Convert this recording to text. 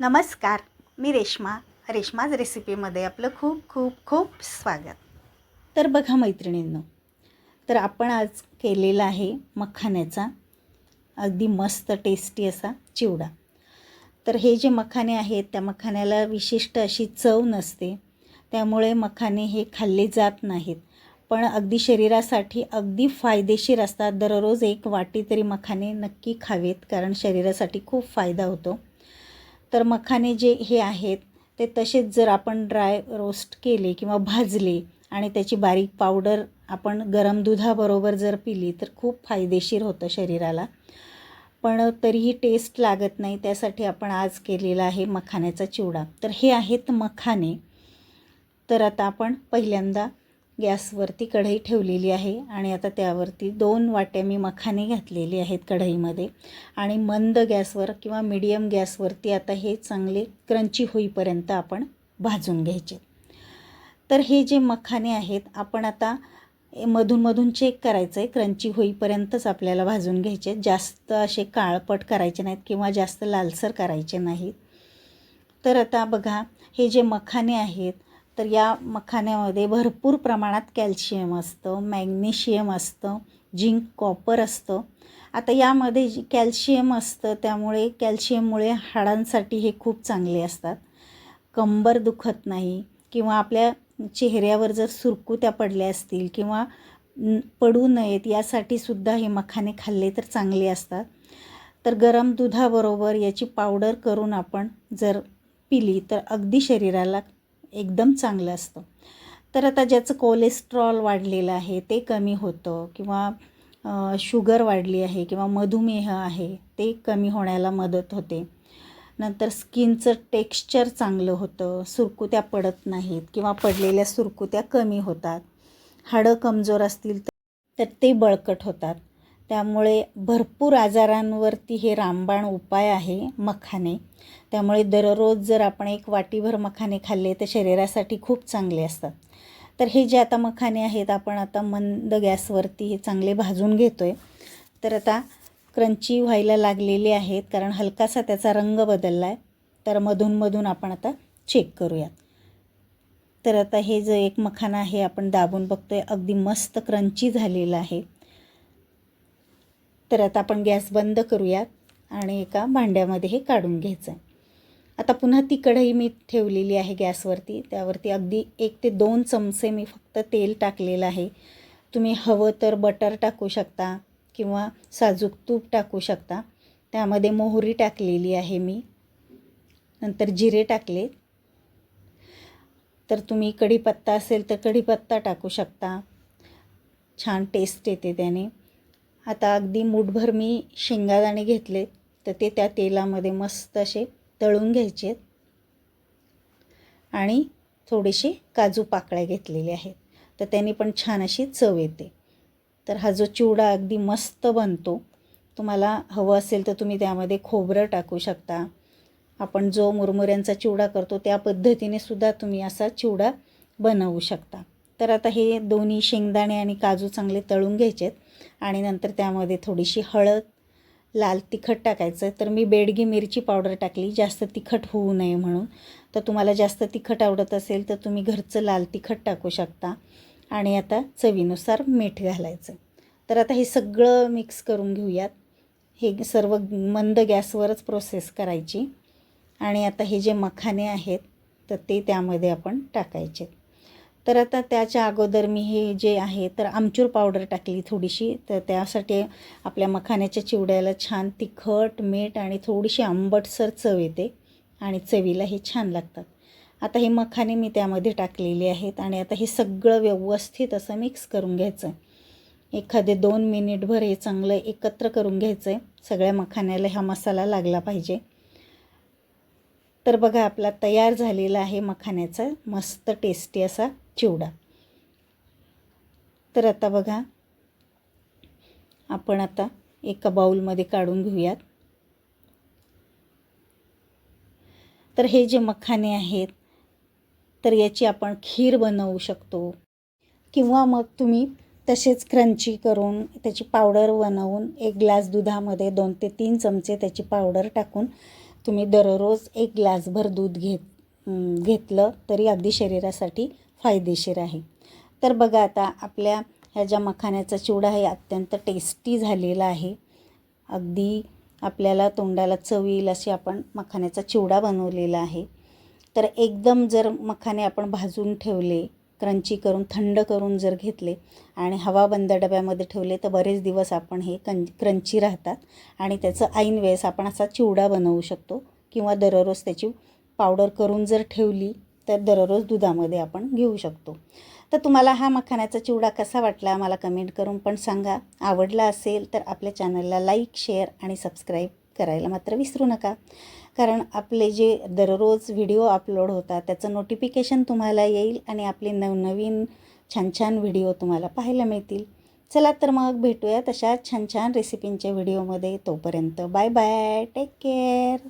नमस्कार मी रेश्मा. रेश्माज रेसिपीमध्ये आपलं खूप खूप खूप स्वागत. तर बघा मैत्रिणींनो तर आपण आज केलेला आहे मखाण्याचा अगदी मस्त टेस्टी असा चिवडा. तर हे जे मखाने आहेत त्या मखाण्याला विशिष्ट अशी चव नसते त्यामुळे मखाने हे खाल्ले जात नाहीत. पण अगदी शरीरासाठी अगदी फायदेशीर असतात. दररोज एक वाटी तरी मखाने नक्की खावेत कारण शरीरासाठी खूप फायदा होतो. तर मखाने जे हे आहेत ते तसेच जर आपण ड्राय रोस्ट केले किंवा भाजले आणि त्याची बारीक पावडर आपण गरम दुधाबरोबर जर पिली तर खूप फायदेशीर होतं शरीराला. पण तरीही टेस्ट लागत नाही त्यासाठी आपण आज केलेला आहे मखाण्याचा चिवडा. तर हे आहेत मखाने. तर आता आपण पहिल्यांदा गॅसवरती कढई ठेवलेली आहे आणि आता त्यावरती दोन वाट्या मी मखाने घातलेले आहेत कढईमध्ये. आणि मंद गॅसवर किंवा मिडियम गॅसवरती आता हे चांगले क्रंची होईपर्यंत आपण भाजून घ्यायचे. तर हे जे मखाने आहेत आपण आता मधून चेक करायचं आहे क्रंची होईपर्यंतच आपल्याला भाजून घ्यायचे. जास्त असे काळपट करायचे नाहीत किंवा जास्त लालसर करायचे नाहीत. तर आता बघा हे जे मखाने आहेत तर या मखाण्यामध्ये भरपूर प्रमाणात कॅल्शियम असतं मॅग्नेशियम असतं झिंक कॉपर असतं. आता यामध्ये जी कॅल्शियम असतं त्यामुळे कॅल्शियममुळे हाडांसाठी हे खूप चांगले असतात. कंबर दुखत नाही किंवा आपल्या चेहऱ्यावर जर सुरकुत्या पडल्या असतील किंवा पडू नयेत यासाठी सुद्धा हे मखाने खाल्ले तर चांगले असतात. तर गरम दुधाबरोबर याची पावडर करून आपण जर पिली तर अगदी शरीराला एकदम चांगलं असतं. तर आता ज्याचं कोलेस्ट्रॉल वाढलेलं आहे ते कमी होतं किंवा शुगर वाढली आहे किंवा मधुमेह आहे ते कमी होण्याला मदत होते. नंतर स्किनचं टेक्स्चर चांगलं होतं सुरकुत्या पडत नाहीत किंवा पडलेल्या सुरकुत्या कमी होतात. हाडं कमजोर असतील तर ते बळकट होतात. त्यामुळे भरपूर आजारांवरती हे रामबाण उपाय आहे मखाने. त्यामुळे दररोज जर आपण एक वाटीभर मखाने खाल्ले तर शरीरासाठी खूप चांगले असतात. तर हे जे आता मखाने आहेत आपण आता मंद गॅसवरती हे चांगले भाजून घेतो आहे तर आता क्रंची व्हायला लागलेले आहेत कारण हलकासा त्याचा रंग बदलला आहे तर मधूनमधून आपण आता चेक करूयात. तर आता हे जे एक मखाना आहे आपण दाबून बघतोय अगदी मस्त क्रंची झालेलं आहे. तर आता आपण गॅस बंद करूयात आणि एका भांड्यामध्ये हे काढून घ्यायचं आहे आता पुन्हा ती कढई मी ठेवलेली आहे गॅसवरती. त्यावरती अगदी एक ते दोन चमचे मी फक्त तेल टाकलेलं आहे. तुम्ही हवं तर बटर टाकू शकता किंवा साजूक तूप टाकू शकता. त्यामध्ये मोहरी टाकलेली आहे मी. नंतर जिरे टाकले. तर तुम्ही कढीपत्ता असेल तर कढीपत्ता टाकू शकता. छान टेस्ट येते त्याने. आता अगदी मुठभर मी शेंगादाणे घेतले तर ते त्या तेलामध्ये मस्त असे तळून घ्यायचे आणि थोडेसे काजू पाकळ्या घेतलेले आहेत. तर त्याने पण छान अशी चव येते. तर हा जो चिवडा अगदी मस्त बनतो तुम्हाला हवं असेल तर तुम्ही त्यामध्ये खोबरं टाकू शकता. आपण जो मुरमुऱ्यांचा चिवडा करतो त्या पद्धतीने सुद्धा तुम्ही असा चिवडा बनवू शकता. तर आता हे दोन्ही शेंगदाणे आणि काजू चांगले तळून घ्यायचेत आणि नंतर त्यामध्ये थोडीशी हळद लाल तिखट टाकायचं. तर मी बेडगी मिरची पावडर टाकली जास्त तिखट होऊ नये म्हणून. तर तुम्हाला जास्त तिखट आवडत असेल तर तुम्ही घरचं लाल तिखट टाकू शकता. आणि आता चवीनुसार मीठ घालायचं. तर आता हे सगळं मिक्स करून घेऊयात. हे सर्व मंद गॅसवरच प्रोसेस करायची. आणि आता हे जे मखाने आहेत तर ते त्यामध्ये आपण टाकायचे तर आता त्याच्या अगोदर मी हे जे आहे तर आमचूर पावडर टाकली थोडीशी. तर त्यासाठी आपल्या मखाण्याच्या चिवड्याला छान तिखट मीठ आणि थोडीशी आंबटसर चव येते आणि चवीला हे छान लागतात. आता हे मखाने मी त्यामध्ये टाकलेले आहेत आणि आता हे सगळं व्यवस्थित असं मिक्स करून घ्यायचं. एखादे दोन मिनिटभर हे चांगलं एकत्र करून घ्यायचं आहे सगळ्या मखाण्याला हा मसाला लागला पाहिजे. तर बघा आपला तयार झालेला आहे मखाण्याचा. मस्त टेस्टी असा. चिवडा. तर आता बघा आपण आता एका बाऊलमध्ये काढून घेऊयात. तर हे जे मखाने आहेत तर याची आपण खीर बनवू शकतो. किंवा मग तुम्ही तसेच क्रंची करून त्याची पावडर बनवून एक ग्लास दुधामध्ये दोन ते तीन चमचे त्याची पावडर टाकून तुम्ही दररोज एक ग्लासभर दूध घेत घेतलं तरी अगदी शरीरासाठी फायदेशीर आहे. तर बघा आता आपल्या ह्या ज्या मखाण्याचा चिवडा आहे अत्यंत टेस्टी झालेला आहे. अगदी आपल्याला तोंडाला चव येईल अशी आपण मखाण्याचा चिवडा बनवलेला आहे. तर एकदम जर मखाने आपण भाजून ठेवले क्रंची करून थंड करून जर घेतले आणि हवा बंद डब्यामध्ये ठेवले तर बरेच दिवस आपण हे कं क्रंची राहतात आणि त्याचं ऐन वेळेस आपण असा चिवडा बनवू शकतो किंवा दररोज त्याची पावडर करून जर ठेवली तर दररोज दुधामध्ये आपण घेऊ शकतो. तर तुम्हाला हा मखाण्याचा चिवडा कसा वाटला मला कमेंट करून पण सांगा. आवडला असेल तर आपल्या चॅनलला लाईक शेअर आणि सबस्क्राईब करायला मात्र विसरू नका. कारण आपले जे दररोज व्हिडिओ अपलोड होतात त्याचं नोटिफिकेशन तुम्हाला येईल आणि आपले नवनवीन छान छान व्हिडिओ तुम्हाला पाहायला मिळतील. चला तर मग भेटूया तशा छान छान रेसिपींच्या व्हिडिओमध्ये तोपर्यंत बाय बाय टेक केअर